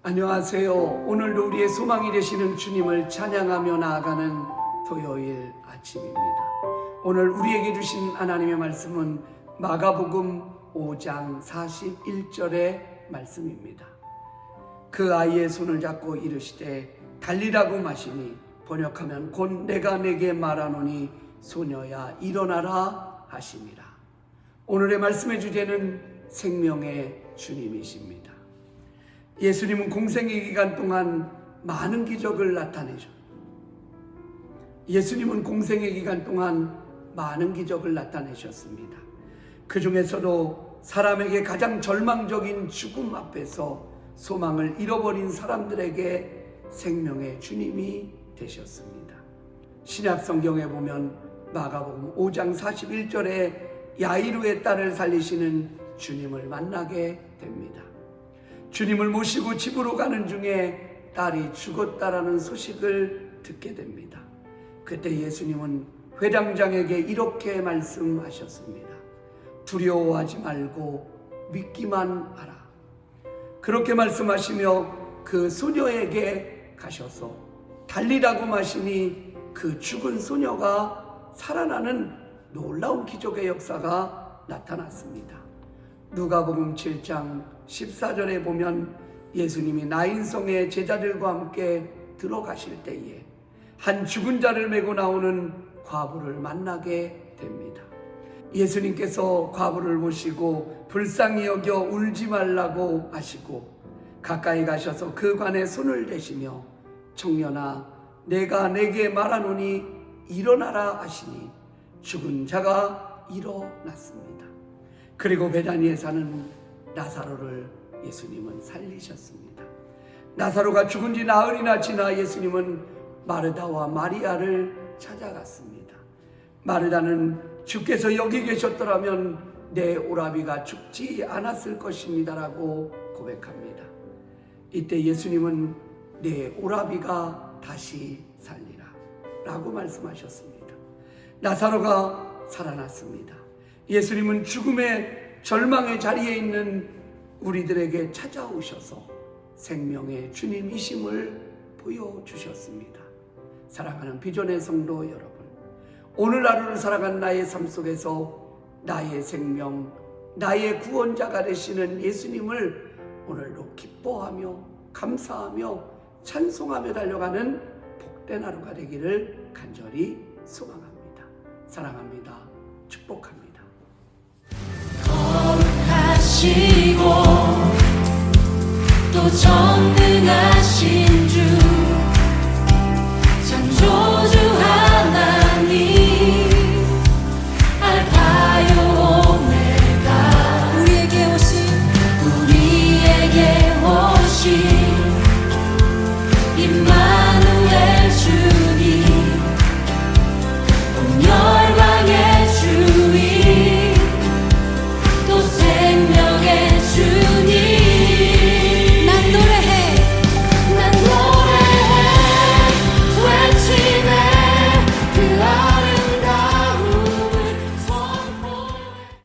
안녕하세요. 오늘도 우리의 소망이 되시는 주님을 찬양하며 나아가는 토요일 아침입니다. 오늘 우리에게 주신 하나님의 말씀은 마가복음 5장 41절의 말씀입니다. 그 아이의 손을 잡고 이르시되 달리라고 마시니 번역하면 곧 내가 내게 말하노니 소녀야 일어나라 하심이라. 오늘의 말씀의 주제는 생명의 주님이십니다. 예수님은 공생의 기간 동안 많은 기적을 나타내셨. 예수님은 공생의 기간 동안 많은 기적을 나타내셨습니다. 그 중에서도 사람에게 가장 절망적인 죽음 앞에서 소망을 잃어버린 사람들에게 생명의 주님이 되셨습니다. 신약 성경에 보면 마가복음 5장 41절에 야이루의 딸을 살리시는 주님을 만나게 됩니다. 주님을 모시고 집으로 가는 중에 딸이 죽었다라는 소식을 듣게 됩니다. 그때 예수님은 회당장에게 이렇게 말씀하셨습니다. 두려워하지 말고 믿기만 하라. 그렇게 말씀하시며 그 소녀에게 가셔서 달리라고 마시니 그 죽은 소녀가 살아나는 놀라운 기적의 역사가 나타났습니다. 누가복음 7장 14절에 보면 예수님이 나인성의 제자들과 함께 들어가실 때에 한 죽은 자를 메고 나오는 과부를 만나게 됩니다. 예수님께서 과부를 모시고 불쌍히 여겨 울지 말라고 하시고 가까이 가셔서 그 관에 손을 대시며 청년아 내가 내게 말하노니 일어나라 하시니 죽은 자가 일어났습니다. 그리고 베다니에 사는 나사로를 예수님은 살리셨습니다. 나사로가 죽은 지 나흘이나 지나 예수님은 마르다와 마리아를 찾아갔습니다. 마르다는 주께서 여기 계셨더라면 내 오라비가 죽지 않았을 것입니다라고 고백합니다. 이때 예수님은 내 오라비가 다시 살리라 라고 말씀하셨습니다. 나사로가 살아났습니다. 예수님은 죽음의 절망의 자리에 있는 우리들에게 찾아오셔서 생명의 주님이심을 보여주셨습니다. 사랑하는 비전의 성도 여러분, 오늘 하루를 살아간 나의 삶 속에서 나의 생명, 나의 구원자가 되시는 예수님을 오늘도 기뻐하며 감사하며 찬송하며 달려가는 복된 하루가 되기를 간절히 소망합니다. 사랑합니다. 축복합니다. 거룩하시고 또 전능하신 주